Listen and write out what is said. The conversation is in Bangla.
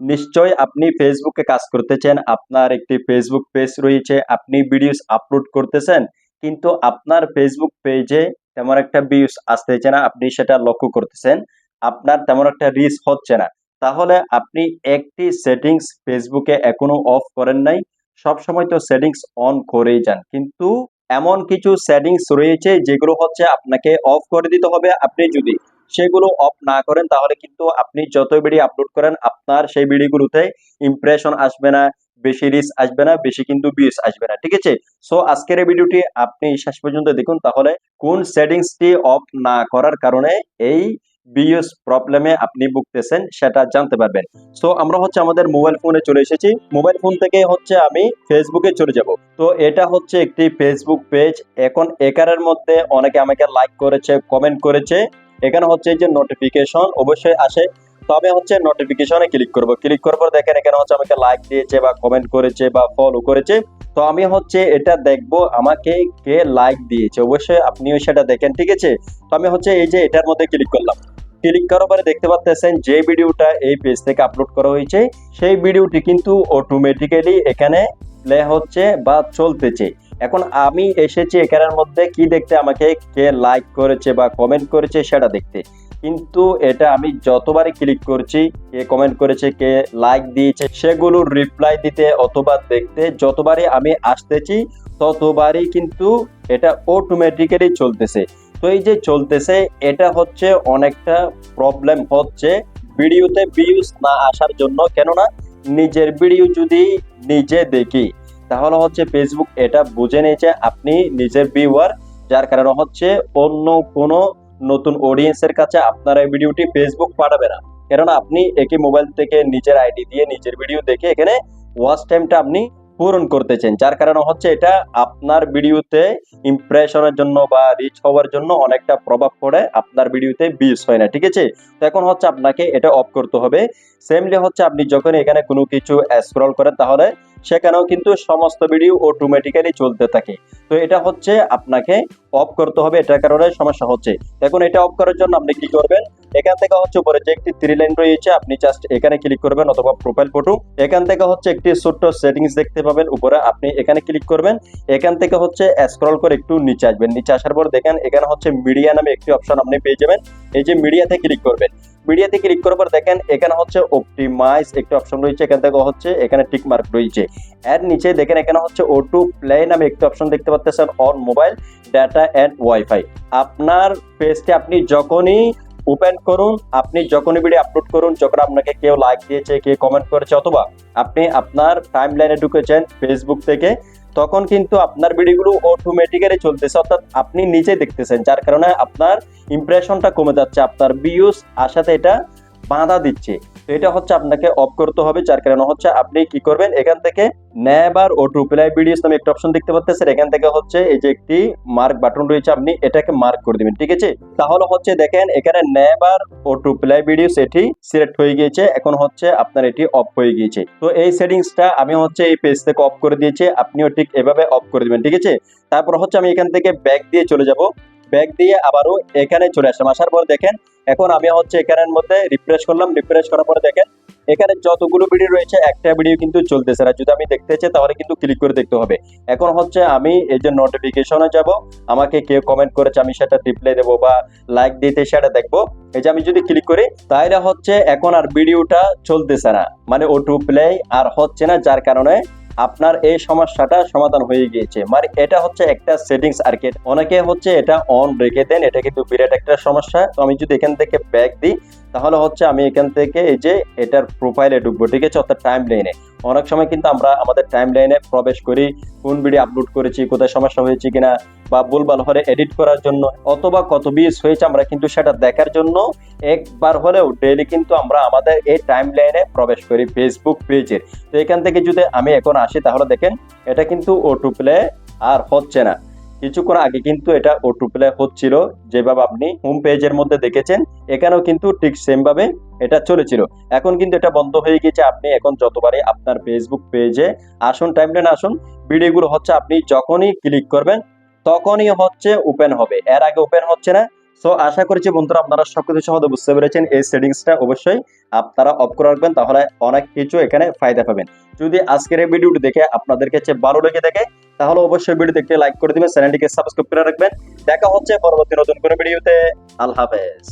নিশ্চয় আপনি ফেসবুকে কাজ করতেছেন, আপনার একটি ফেসবুক পেজ রয়েছে, আপনি ভিডিওস আপলোড করতেছেন, কিন্তু আপনার ফেসবুক পেজে তেমন একটা ভিউস আসতেছে না, আপনি সেটা লক্ষ্য করতেছেন, আপনার তেমন একটা রিচ হচ্ছে না। তাহলে আপনি একটি সেটিংস ফেসবুকে এখনও অফ করেন নাই সব সময় তো সেটিংস অন করেই যান। কিন্তু এমন কিছু সেটিংস রয়েছে যেগুলো হচ্ছে আপনাকে অফ করে দিতে হবে। আপনি যদি সেগুলো অফ না করেন তাহলে কিন্তু আপনি যত ভিডিও আপলোড করেন, আপনার সেই ভিডিওগুলোতে ইমপ্রেশন আসবে না, বেশি রিচ আসবে না, বেশি কিন্তু ভিউস আসবে না, ঠিক আছে? সো আজকের এই ভিডিওটি আপনি শেষ পর্যন্ত দেখুন, তাহলে কোন সেটিংসটি অফ না করার কারণে এই ভিউস প্রবলেমে আপনি ভুগতেছেন সেটা জানতে পারবেন। সো আমরা হচ্ছে আমাদের মোবাইল ফোনে চলে এসেছি। মোবাইল ফোন থেকে হচ্ছে আমি ফেসবুকে চলে যাব। তো, এটা হচ্ছে একটি ফেসবুক পেজ এখন একারের মধ্যে অনেকে আমাকে লাইক করেছে কমেন্ট করেছে। এখানে হচ্ছে যে নোটিফিকেশন অবশ্যই আসে। তবে হচ্ছে নোটিফিকেশনে ক্লিক করব। ক্লিক করার পর দেখেন এখানে হচ্ছে আমাকে লাইক দিয়েছে বা কমেন্ট করেছে বা ফলো করেছে। তো আমি হচ্ছে এটা দেখব আমাকে কে লাইক দিয়েছে। অবশ্যই আপনিও সেটা দেখেন, ঠিক আছে? তো আমি হচ্ছে এই যে এটার মধ্যে ক্লিক করলাম। ক্লিক করার পরে দেখতে পাচ্ছেন যে ভিডিওটা এই পেজ থেকে আপলোড করা হয়েছে, সেই ভিডিওটি কিন্তু অটোমেটিক্যালি এখানে প্লে হচ্ছে বা চলতেছে। এখন আমি এসেছি এখানের মধ্যে, কি দেখতে আমাকে, কে লাইক করেছে বা কমেন্ট করেছে সেটা দেখতে। কিন্তু এটা আমি যতবারই ক্লিক করছি, কে কমেন্ট করেছে, কে লাইক দিয়েছে সেগুলোর রিপ্লাই দিতে অথবা দেখতে, যতবারই আমি আসতেছি, ততবারই কিন্তু এটা অটোমেটিক্যালি চলতেছে। তো এই যে চলতেছে, এটা হচ্ছে অনেকটা প্রবলেম হচ্ছে ভিডিওতে ভিউজ না আসার জন্য। কেননা, নিজের ভিডিও যদি নিজে দেখি তাহলে হচ্ছে ফেসবুক এটা বুঝে নিয়েছে, আপনি নিজের ভিউয়ার যার কারণে হচ্ছে অন্য কোনো নতুন অডিয়েন্সের কাছে আপনার এই ভিডিওটি ফেসবুক পাঠাবে না। কেননা আপনি একই মোবাইল থেকে নিজের আইডি দিয়ে নিজের ভিডিও দেখে এখানে ওয়াচ টাইমটা আপনি পূরণ করতেছেন যার কারণে হচ্ছে এটা আপনার ভিডিওতে ইমপ্রেশনের জন্য বা রিচ হওয়ার জন্য অনেকটা প্রভাব পড়ে, আপনার ভিডিওতে ভিউজ হয় না, ঠিক আছে? তো এখন হচ্ছে আপনাকে এটা অফ করতে হবে। সেমলি হচ্ছে আপনি যখন এখানে কোনো কিছু স্ক্রল করেন, তাহলে সেখানেও কিন্তু সমস্ত ভিডিও অটোমেটিক্যালি চলতে থাকে। তো এটা হচ্ছে আপনাকে অফ করতে হবে, এটার কারণে সমস্যা হচ্ছে। এখন এটা অফ করার জন্য আপনি কি করবেন? এখান থেকে হচ্ছে উপরে যে একটি থ্রি লাইন রয়েছে, আপনি জাস্ট এখানে ক্লিক করবেন অথবা প্রোফাইল ফটো এখান থেকে হচ্ছে একটি ছোট্ট সেটিংস দেখতে পাবেন, উপরে আপনি এখানে ক্লিক করবেন। এখান থেকে হচ্ছে স্ক্রল করে একটু নিচে আসবেন। নিচে আসার পর দেখেন, এখানে হচ্ছে মিডিয়া নামে একটি অপশন আপনি পেয়ে যাবেন। এই যে মিডিয়াতে ক্লিক করবেন। মিডিয়াতে ক্লিক করার পর দেখেন, এখানে হচ্ছে অপটিমাইজ একটি অপশন রয়েছে, এখান থেকে হচ্ছে এখানে টিক মার্ক রয়েছে। এর নিচে দেখেন, এখানে হচ্ছে ওটু প্লে নামে একটি অপশন দেখতে পাচ্ছেন on mobile data and wifi আপনার পেজটি আপনি যখনই ওপেন করুন, আপনি যখনই ভিডিও আপলোড করুন, যখন আপনাকে কেউ লাইক দিয়েছে, কেউ কমেন্ট করেছে, অথবা আপনি আপনার টাইম লাইনে ঢুকেছেন ফেসবুক থেকে তখন কিন্তু আপনার ভিডিওগুলো অটোমেটিক্যালি চলতেছে, অর্থাৎ আপনি নিজে দেখতেছেন, যার কারণে আপনার ইমপ্রেশনটা কমে যাচ্ছে, আপনার ভিউজ আসাতে এটা বাধা দিচ্ছে। তো এটা হচ্ছে আপনাকে অফ করতে হবে, যার কারণে হচ্ছে আপনি কি করবেন, এখান থেকে নেবার ও টু প্লাই ভিডিওস নামে একটা অপশন দেখতে পাচ্ছেন, এখান থেকে হচ্ছে এই যে একটি মার্ক বাটন রয়েছে, আপনি এটাকে মার্ক করে দিবেন, ঠিক আছে? তাহলে হচ্ছে দেখেন, এখানে নেবার ও টু প্লাই ভিডিওস এটি সিলেক্ট হয়ে গিয়েছে, এখন হচ্ছে আপনার এটি অফ হয়ে গিয়েছে। তো এই সেটিংসটা আমি হচ্ছে এই পেজ থেকে অফ করে দিয়েছি, আপনিও ঠিক এভাবে অফ করে দিবেন, ঠিক আছে? তারপর হচ্ছে আমি এখান থেকে ব্যাক দিয়ে চলে যাব। ব্যাক দিয়ে আবারও এখানে চলে আসলাম। আসার পর দেখেন, এখন আমি হচ্ছে এখানের মধ্যে রিফ্রেশ করলাম। রিফ্রেশ করার পরে দেখেন, এখানে যতগুলো ভিডিও রয়েছে, একটা ভিডিও কিন্তু চলতেছে না। যদি আমি দেখতে চাই, তাহলে কিন্তু ক্লিক করে দেখতে হবে। এখন হচ্ছে আমি এই যে নোটিফিকেশনে যাব, আমাকে কেউ কমেন্ট করেছে, আমি সেটা রিপ্লাই দেবো বা লাইক দিতে সেটা দেখব। এই যে আমি যদি ক্লিক করি তাহলে হচ্ছে এখন আর ভিডিওটা চলতেছে না। মানে ও টু প্লে আর হচ্ছে না, যার কারণে আপনার এই সমস্যাটা সমাধান হয়ে গিয়েছে। মানে এটা হচ্ছে একটা সেটিংস আর কি অনেকে হচ্ছে এটা অন রেখে দেন, এটা কিন্তু বিরাট একটা সমস্যা। তো আমি যদি এখান থেকে ব্যাক দিই, তাহলে হচ্ছে আমি এখান থেকে এই যে এটার প্রোফাইলে ঢুকবো, ঠিক আছে? অর্থাৎ টাইম লাইনে অনেক সময় কিন্তু আমরা আমাদের টাইম লাইনে প্রবেশ করি, কোন ভিডিও আপলোড করেছি, কোথায় সমস্যা হয়েছে কিনা, বা ভুলভাল হলে এডিট করার জন্য, অথবা কত বিস হয়েছে আমরা কিন্তু সেটা দেখার জন্য একবার হলেও ডেইলি কিন্তু আমরা আমাদের এই টাইম লাইনে প্রবেশ করি ফেসবুক পেজের তো এখান থেকে যদি আমি এখন আসি, তাহলে দেখেন এটা কিন্তু ওটু প্লে আর হচ্ছে না। কিছুক্ষণ আগে কিন্তু এটা ওটু প্লে হচ্ছিল, যেভাবে আপনি হোম পেজের মধ্যে দেখেছেন, এখানেও কিন্তু ঠিক সেম ভাবে এটা চলেছিল। এখন কিন্তু এটা বন্ধ হয়ে গেছে আপনি এখন যতবারই আপনার ফেসবুক পেজে আসুন টাইমলাইন আসুন, ভিডিওগুলো হচ্ছে আপনি যখনই ক্লিক করবেন, তখনই হচ্ছে ওপেন হবে। এর আগে ওপেন হচ্ছে না। সো আশা করছি বন্ধুরা আপনারা সবকিছু সহজে বুঝতে পেরেছেন। এই সেটিংসটা অবশ্যই আপনারা অফ করে রাখবেন, তাহলে অনেক কিছু এখানে ফায়দা পাবেন। যদি আজকের এই ভিডিওটি দেখে আপনাদের কাছে ভালো লেগে থাকে, তাহলে অবশ্যই ভিডিওতে একটি লাইক করে দিবেন চ্যানেলটিকে সাবস্ক্রাইব করে রাখবেন। দেখা হচ্ছে পরবর্তী নতুন কোনো ভিডিওতে আল্লাহ হাফেজ।